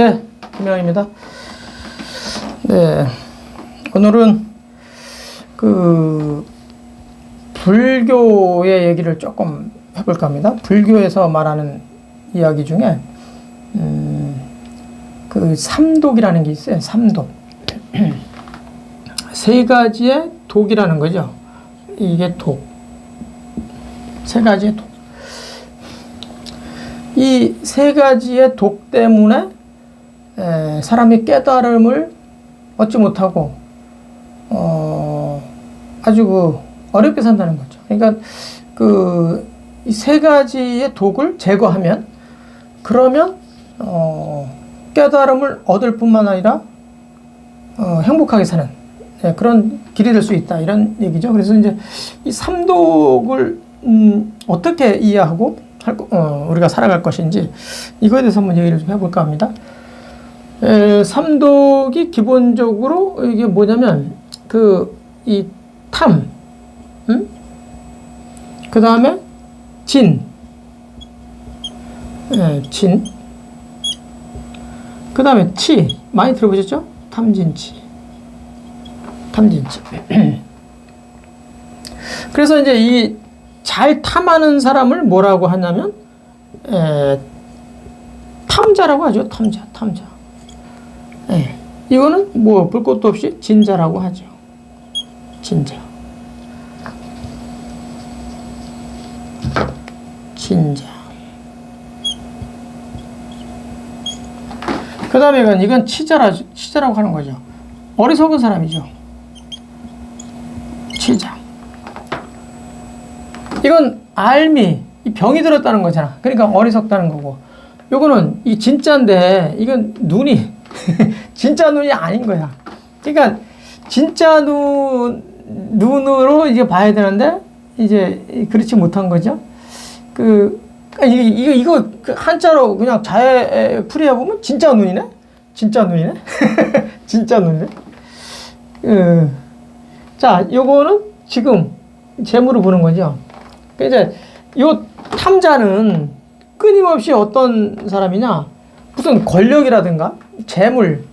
네, 김영입니다. 네, 오늘은 그 불교의 얘기를 조금 해볼까 합니다. 불교에서 말하는 이야기 중에 음, 그 삼독이라는 게 있어요. 삼독. 세 가지의 독이라는 거죠. 이게 독. 세 가지의 독. 이 세 가지의 독 때문에 에, 사람이 깨달음을 얻지 못하고 어, 아주 그 어렵게 산다는 거죠. 그러니까 그이세 가지의 독을 제거하면 그러면 어, 깨달음을 얻을 뿐만 아니라 어, 행복하게 사는 네, 그런 길이 될 수 있다 이런 얘기죠. 그래서 이제 이 삼독을 음, 어떻게 이해하고 할, 거- 어, 우리가 살아갈 것인지 이거에 대해서 한번 얘기를 좀 해볼까 합니다. 에, 삼독이 기본적으로 이게 뭐냐면 그 이 탐, 음? 그 다음에 진, 예, 진, 그 다음에 치 많이 들어보셨죠? 탐진치, 탐진치. 그래서 이제 이 잘 탐하는 사람을 뭐라고 하냐면 에, 탐자라고 하죠. 탐자, 탐자. 예. 이거는 뭐 볼 것도 없이 진자라고 하죠. 진자. 진자. 그 다음에 이건, 이건 치자라, 치자라고 하는 거죠. 어리석은 사람이죠. 치자. 이건 알미, 이 병이 들었다는 거잖아. 그러니까 어리석다는 거고. 요거는 이 진짜인데, 이건 눈이, 진짜 눈이 아닌 거야. 그러니까 진짜 눈, 눈으로 이제 봐야 되는데, 이제 그렇지 못한 거죠. 그, 이거, 이거, 이거 그 한자로 그냥 자에 풀이해 보면 진짜 눈이네? 진짜 눈이네? 진짜 눈이네? 그, 자, 요거는 지금 재물을 보는 거죠. 그 이제 요 탐자는 끊임없이 어떤 사람이냐 무슨 권력이라든가 재물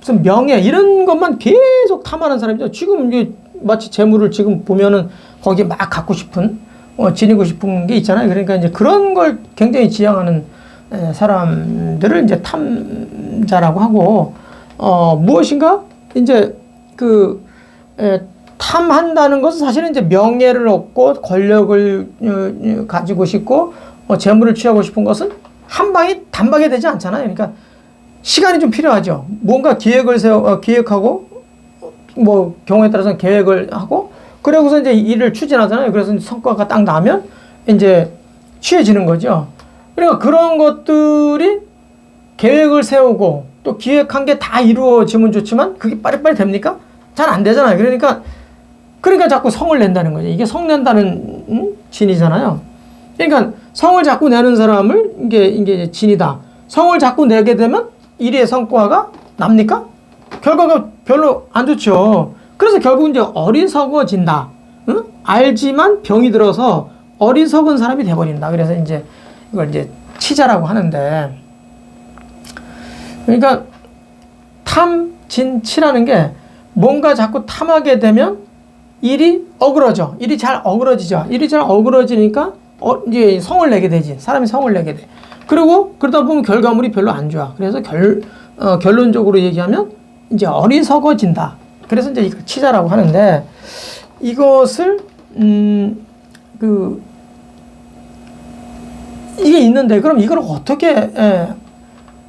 무슨 명예 이런 것만 계속 탐하는 사람이죠. 지금 이제 마치 재물을 지금 보면은 거기 막 갖고 싶은 어, 지니고 싶은 게 있잖아요. 그러니까 이제 그런 걸 굉장히 지향하는 에, 사람들을 이제 탐자라고 하고 어, 무엇인가 이제 그 에, 탐한다는 것은 사실은 이제 명예를 얻고 권력을 어, 어, 가지고 싶고 어, 재물을 취하고 싶은 것은 한 방에 단박에 되지 않잖아요. 그러니까 시간이 좀 필요하죠. 뭔가 기획을 세워 어, 기획하고 뭐 경우에 따라서는 계획을 하고 그러고서 이제 일을 추진하잖아요. 그래서 성과가 딱 나면 이제 취해지는 거죠. 그러니까 그런 것들이 계획을 세우고 또 기획한 게 다 이루어지면 좋지만 그게 빨리빨리 됩니까? 잘 안 되잖아요. 그러니까 그러니까 자꾸 성을 낸다는 거죠. 이게 성 낸다는 음? 진이잖아요. 그러니까 성을 자꾸 내는 사람을 이게 이게 진이다. 성을 자꾸 내게 되면 일의 성과가 납니까? 결과가 별로 안 좋죠. 그래서 결국 이제 어리석어진다. 응? 알지만 병이 들어서 어리석은 사람이 돼버린다. 그래서 이제 이걸 이제 치자라고 하는데, 그러니까 탐 진 치라는 게 뭔가 자꾸 탐하게 되면 일이 어그러져. 일이 잘 어그러지죠. 일이 잘 어그러지니까 어, 이제 성을 내게 되지. 사람이 성을 내게 돼. 그리고 그러다 보면 결과물이 별로 안 좋아. 그래서 결, 어, 결론적으로 얘기하면 이제 어리석어진다. 그래서 이제 이걸 치자라고 하는데 이것을 음, 그 이게 있는데 그럼 이걸 어떻게 에,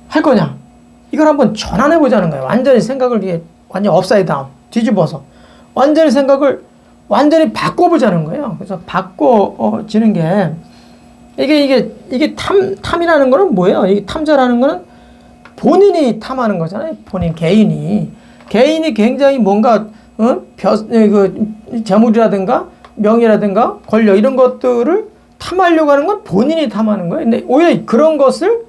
할 거냐? 이걸 한번 전환해 보자는 거예요. 완전히 생각을 이게 완전 업사이드 다운 뒤집어서 완전히 생각을 완전히 바꿔보자는 거예요. 그래서 바꿔지는 게 이게 이게 이게 탐 탐이라는 거는 뭐예요? 이 탐자라는 거는 본인이 탐하는 거잖아요. 본인 개인이 개인이 굉장히 뭔가 어? 벼, 에, 그 재물이라든가 명예라든가 권력 이런 것들을 탐하려고 하는 건 본인이 탐하는 거예요. 근데 오히려 그런 것을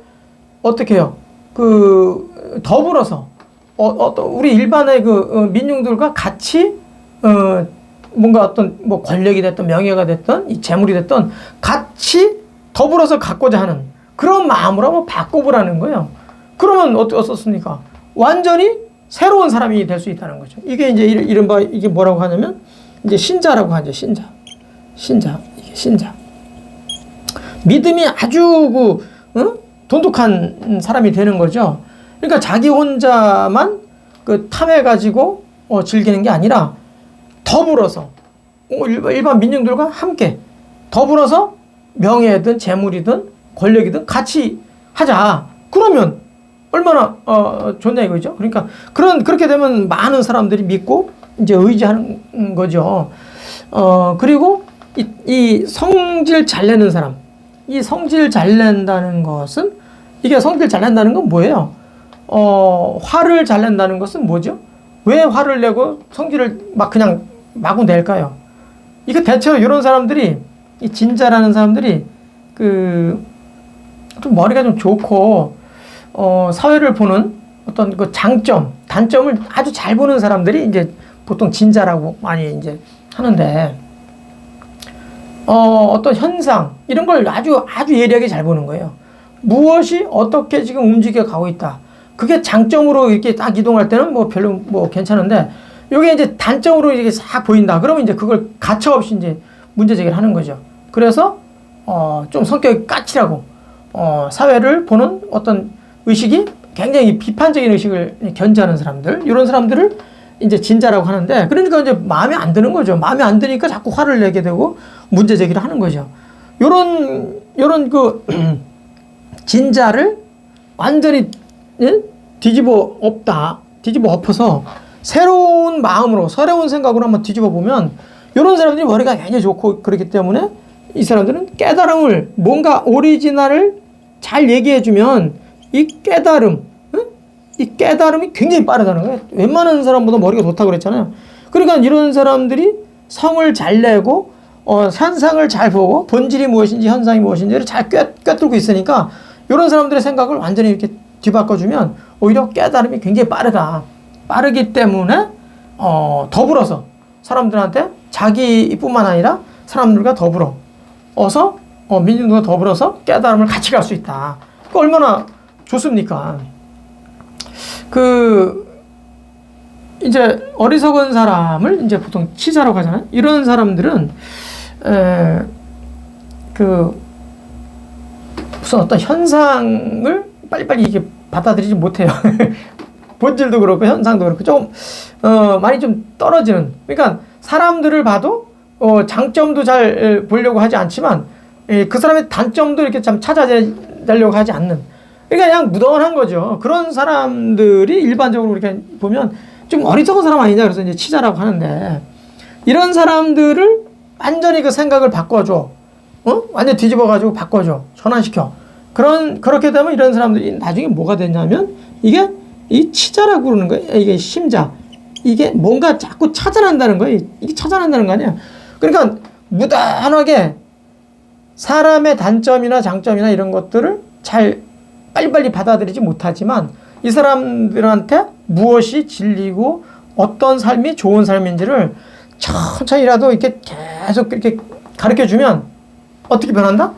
어떻게 해요? 그 더불어서 어, 어떤 우리 일반의 그 어, 민중들과 같이 어 뭔가 어떤 뭐 권력이 됐든 명예가 됐든 이 재물이 됐든 같이 더불어서 갖고자 하는 그런 마음으로 한번 바꿔보라는 거예요. 그러면 어떻- 어떻습니까? 완전히 새로운 사람이 될 수 있다는 거죠. 이게 이제 이른- 이른바 이게 뭐라고 하냐면 이제 신자라고 하죠. 신자. 신자. 이게 신자. 믿음이 아주 그 응? 돈독한 사람이 되는 거죠. 그러니까 자기 혼자만 그 탐해 가지고 어, 즐기는 게 아니라 더불어서 어, 일반, 민중들과 함께 더불어서 명예든 재물이든 권력이든 같이 하자. 그러면 얼마나 어, 좋냐 이거죠. 그러니까 그런 그렇게 되면 많은 사람들이 믿고 이제 의지하는 거죠. 어 그리고 이, 이 성질 잘 내는 사람, 이 성질 잘 낸다는 것은 이게 성질 잘 낸다는 건 뭐예요? 어 화를 잘 낸다는 것은 뭐죠? 왜 화를 내고 성질을 막 그냥 마구 낼까요? 이거 대체로 이런 사람들이 이 진짜라는 사람들이 그 좀 머리가 좀 좋고 어, 사회를 보는 어떤 그 장점, 단점을 아주 잘 보는 사람들이 이제 보통 진자라고 많이 이제 하는데, 어, 어떤 현상, 이런 걸 아주, 아주 예리하게 잘 보는 거예요. 무엇이 어떻게 지금 움직여 가고 있다. 그게 장점으로 이렇게 딱 이동할 때는 뭐 별로 뭐 괜찮은데, 요게 이제 단점으로 이렇게 싹 보인다. 그러면 이제 그걸 가차없이 이제 문제 제기를 하는 거죠. 그래서, 어, 좀 성격이 까칠하고, 어, 사회를 보는 어떤 의식이 굉장히 비판적인 의식을 견지하는 사람들, 이런 사람들을 이제 진자라고 하는데, 그러니까 이제 마음에 안 드는 거죠. 마음에 안 드니까 자꾸 화를 내게 되고 문제 제기를 하는 거죠. 요런, 요런 그, 진자를 완전히 예? 뒤집어 엎다, 뒤집어 엎어서 새로운 마음으로, 새로운 생각으로 한번 뒤집어 보면, 이런 사람들이 머리가 굉장히 좋고 그렇기 때문에 이 사람들은 깨달음을 뭔가 오리지널을 잘 얘기해 주면 이 깨달음, 응? 이 깨달음이 굉장히 빠르다는 거예요. 웬만한 사람보다 머리가 좋다고 그랬잖아요. 그러니까 이런 사람들이 성을 잘 내고 어, 현상을 잘 보고 본질이 무엇인지 현상이 무엇인지를 잘 꿰, 꿰뚫고 있으니까 이런 사람들의 생각을 완전히 이렇게 뒤바꿔주면 오히려 깨달음이 굉장히 빠르다. 빠르기 때문에 어, 더불어서 사람들한테 자기뿐만 아니라 사람들과 더불어 어서 어, 민중들과 더불어서 깨달음을 같이 갈 수 있다. 그 얼마나 좋습니까? 그 이제 어리석은 사람을 이제 보통 치자라고 하잖아요. 이런 사람들은 에, 그 무슨 어떤 현상을 빨리빨리 이게 받아들이지 못해요. 본질도 그렇고 현상도 그렇고 좀 어, 많이 좀 떨어지는. 그러니까 사람들을 봐도 어, 장점도 잘 보려고 하지 않지만 예, 그 사람의 단점도 이렇게 참 찾아내려고 하지 않는. 그러니까 그냥 무던한 거죠. 그런 사람들이 일반적으로 이렇게 보면 좀 어리석은 사람 아니냐 그래서 이제 치자라고 하는데 이런 사람들을 완전히 그 생각을 바꿔줘. 어? 완전 뒤집어가지고 바꿔줘. 전환시켜. 그런, 그렇게 되면 이런 사람들이 나중에 뭐가 되냐면 이게 이 치자라고 그러는 거예요. 이게 심자. 이게 뭔가 자꾸 찾아낸다는 거예요. 이게 찾아낸다는 거 아니야. 그러니까 무단하게 사람의 단점이나 장점이나 이런 것들을 잘 빨리빨리 받아들이지 못하지만 이 사람들한테 무엇이 진리고 어떤 삶이 좋은 삶인지를 천천히라도 이렇게 계속 이렇게 가르쳐 주면 어떻게 변한다?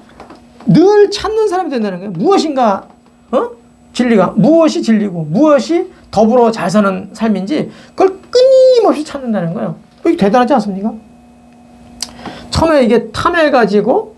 늘 찾는 사람이 된다는 거예요. 무엇인가, 어? 진리가, 무엇이 진리고, 무엇이 더불어 잘 사는 삶인지, 그걸 끊임없이 찾는다는 거예요. 이게 대단하지 않습니까? 처음에 이게 탐해 가지고,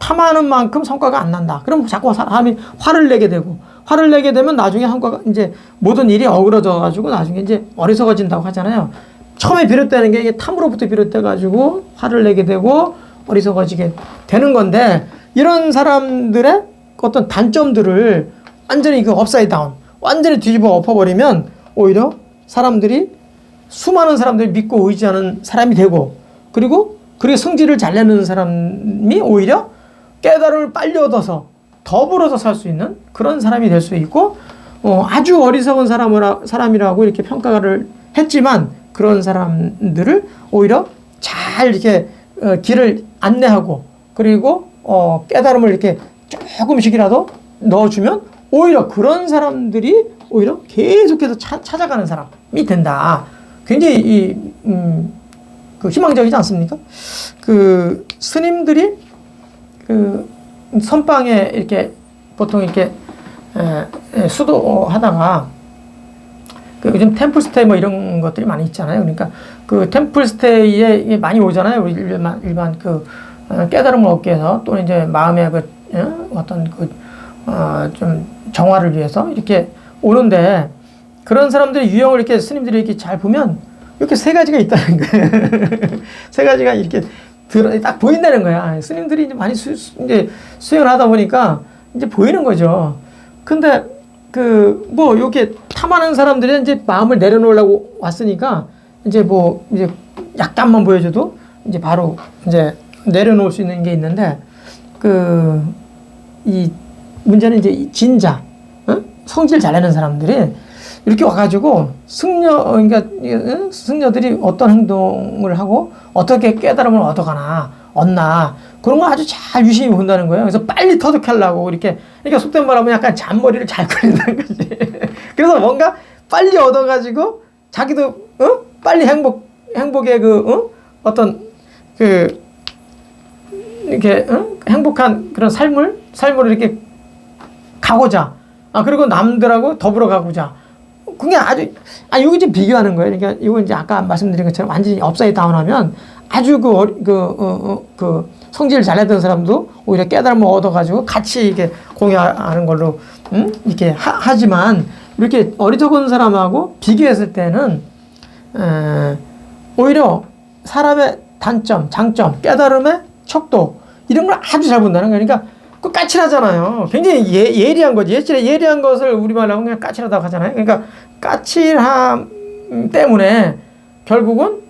탐하는 만큼 성과가 안 난다. 그럼 자꾸 사람이 화를 내게 되고, 화를 내게 되면 나중에 성과가 이제 모든 일이 어그러져 가지고 나중에 이제 어리석어진다고 하잖아요. 처음에 비롯되는 게 이게 탐으로부터 비롯돼 가지고 화를 내게 되고 어리석어지게 되는 건데 이런 사람들의 어떤 단점들을 완전히 그 업사이드 다운, 완전히 뒤집어 엎어버리면 오히려 사람들이 수많은 사람들이 믿고 의지하는 사람이 되고 그리고 그리고 성질을 잘 내는 사람이 오히려 깨달음을 빨리 얻어서 더불어서 살 수 있는 그런 사람이 될 수 있고 어, 아주 어리석은 사람이라, 사람이라고 이렇게 평가를 했지만 그런 사람들을 오히려 잘 이렇게 어, 길을 안내하고 그리고 어, 깨달음을 이렇게 조금씩이라도 넣어주면 오히려 그런 사람들이 오히려 계속해서 차, 찾아가는 사람이 된다. 굉장히 이, 음, 그 희망적이지 않습니까? 그 스님들이 그 선방에 이렇게 보통 이렇게 에, 에, 수도하다가 그 요즘 템플스테이 뭐 이런 것들이 많이 있잖아요. 그러니까 그 템플스테이에 많이 오잖아요. 우리 일반 일반 그 어, 깨달음을 얻기 위해서 또는 이제 마음의 그 어? 어떤 그좀 정화를 위해서 이렇게 오는데 그런 사람들의 유형을 이렇게 스님들이 이렇게 잘 보면 이렇게 세 가지가 있다는 거예요. 세 가지가 이렇게 들어 딱 보인다는 거야. 스님들이 이제 많이 수, 이제 수행을 하다 보니까 이제 보이는 거죠. 근데 그 뭐 이렇게 탐하는 사람들이 이제 마음을 내려놓으려고 왔으니까 이제 뭐 이제 약간만 보여줘도 이제 바로 이제 내려놓을 수 있는 게 있는데 그이 문제는 이제 이 진자 어? 성질 잘내는 사람들이 이렇게 와가지고 승려 그러니까? 승려들이 어떤 행동을 하고 어떻게 깨달음을 얻어가나 얻나 그런 거 아주 잘 유심히 본다는 거예요. 그래서 빨리 터득하려고 이렇게 그러니까 속된 말하면 약간 잔머리를 잘 굴린다는 거지. 그래서 뭔가 빨리 얻어가지고 자기도 어? 빨리 행복 행복의 그 어? 어떤 그 이렇게 어? 행복한 그런 삶을 삶으로 이렇게 가고자 아 그리고 남들하고 더불어 가고자 그게 아주 아 이거 이제 비교하는 거예요. 그러니까 이거 이제 아까 말씀드린 것처럼 완전히 업사이드 다운하면 아주 그, 어리- 그, 어, 어, 그 성질을 잘 내던 사람도 오히려 깨달음을 얻어가지고 같이 이게 공유하는 걸로 음? 이렇게 하, 지만 이렇게 어리석은 사람하고 비교했을 때는 에, 오히려 사람의 단점, 장점, 깨달음의 척도 이런 걸 아주 잘 본다는 거예요. 그러니까 그 까칠하잖아요. 굉장히 예, 예리한 거지. 예리한, 예리한 것을 우리말로 그냥 까칠하다고 하잖아요. 그러니까 까칠함 때문에 결국은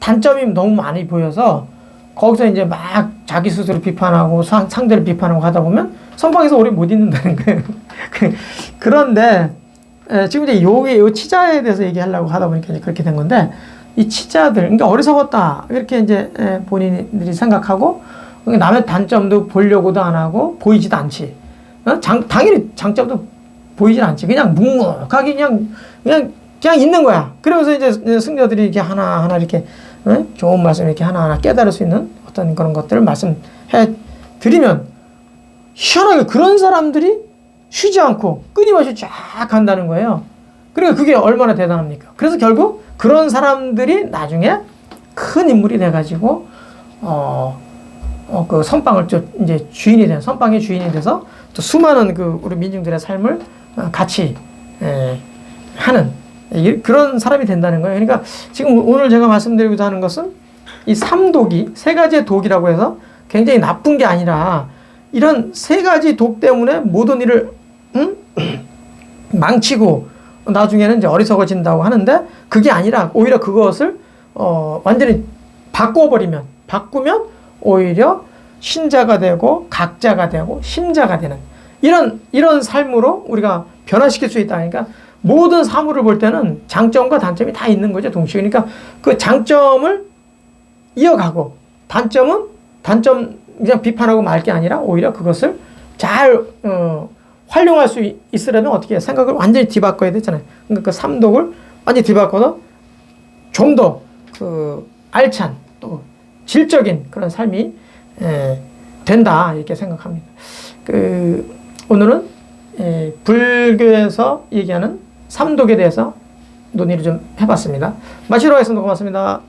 단점이 너무 많이 보여서 거기서 이제 막 자기 스스로 비판하고 상, 상대를 비판하고 하다 보면 선방에서 오래 못 있는다는 거예요. 그- 그런데 에, 지금 이제 요게 요 치자에 대해서 얘기하려고 하다 보니까 이제 그렇게 된 건데 이 치자들 그러니까 어리석었다 이렇게 이제 에, 본인들이 생각하고 남의 단점도 보려고도 안 하고 보이지도 않지. 어? 장, 당연히 장점도 보이질 않지. 그냥 묵묵하게 그냥 그냥 그냥 있는 거야. 그러면서 이제 승려들이 이렇게 하나 하나 이렇게 어? 좋은 말씀 이렇게 하나 하나 깨달을 수 있는 어떤 그런 것들을 말씀해 드리면 희한하게 그런 사람들이 쉬지 않고 끊임없이 쫙 간다는 거예요. 그러니까 그게 얼마나 대단합니까? 그래서 결국 그런 사람들이 나중에 큰 인물이 돼가지고 어, 어, 그 선방을 또 이제 주인이 된 선방의 주인이 돼서 또 수많은 그 우리 민중들의 삶을 어, 같이 에, 하는 이- 그런 사람이 된다는 거예요. 그러니까 지금 오늘 제가 말씀드리고자 하는 것은 이 삼독이 세 가지의 독이라고 해서 굉장히 나쁜 게 아니라 이런 세 가지 독 때문에 모든 일을 응? 망치고 나중에는 이제 어리석어진다고 하는데 그게 아니라 오히려 그것을 어, 완전히 바꿔버리면 바꾸면 오히려 신자가 되고 각자가 되고 심자가 되는 이런 이런 삶으로 우리가 변화시킬 수 있다. 그러니까 모든 사물을 볼 때는 장점과 단점이 다 있는 거죠 동시에. 그러니까 그 장점을 이어가고 단점은 단점 그냥 비판하고 말 게 아니라 오히려 그것을 잘 어, 활용할 수 있- 있으려면 어떻게 해요? 생각을 완전히 뒤바꿔야 되잖아요. 그러니까 그 삼독을 완전히 뒤바꿔서 좀 더 그 알찬 또 질적인 그런 삶이 에, 된다 이렇게 생각합니다. 그 오늘은 에, 불교에서 얘기하는 삼독에 대해서 논의를 좀 해봤습니다. 마치러 하겠습니다. 고맙습니다.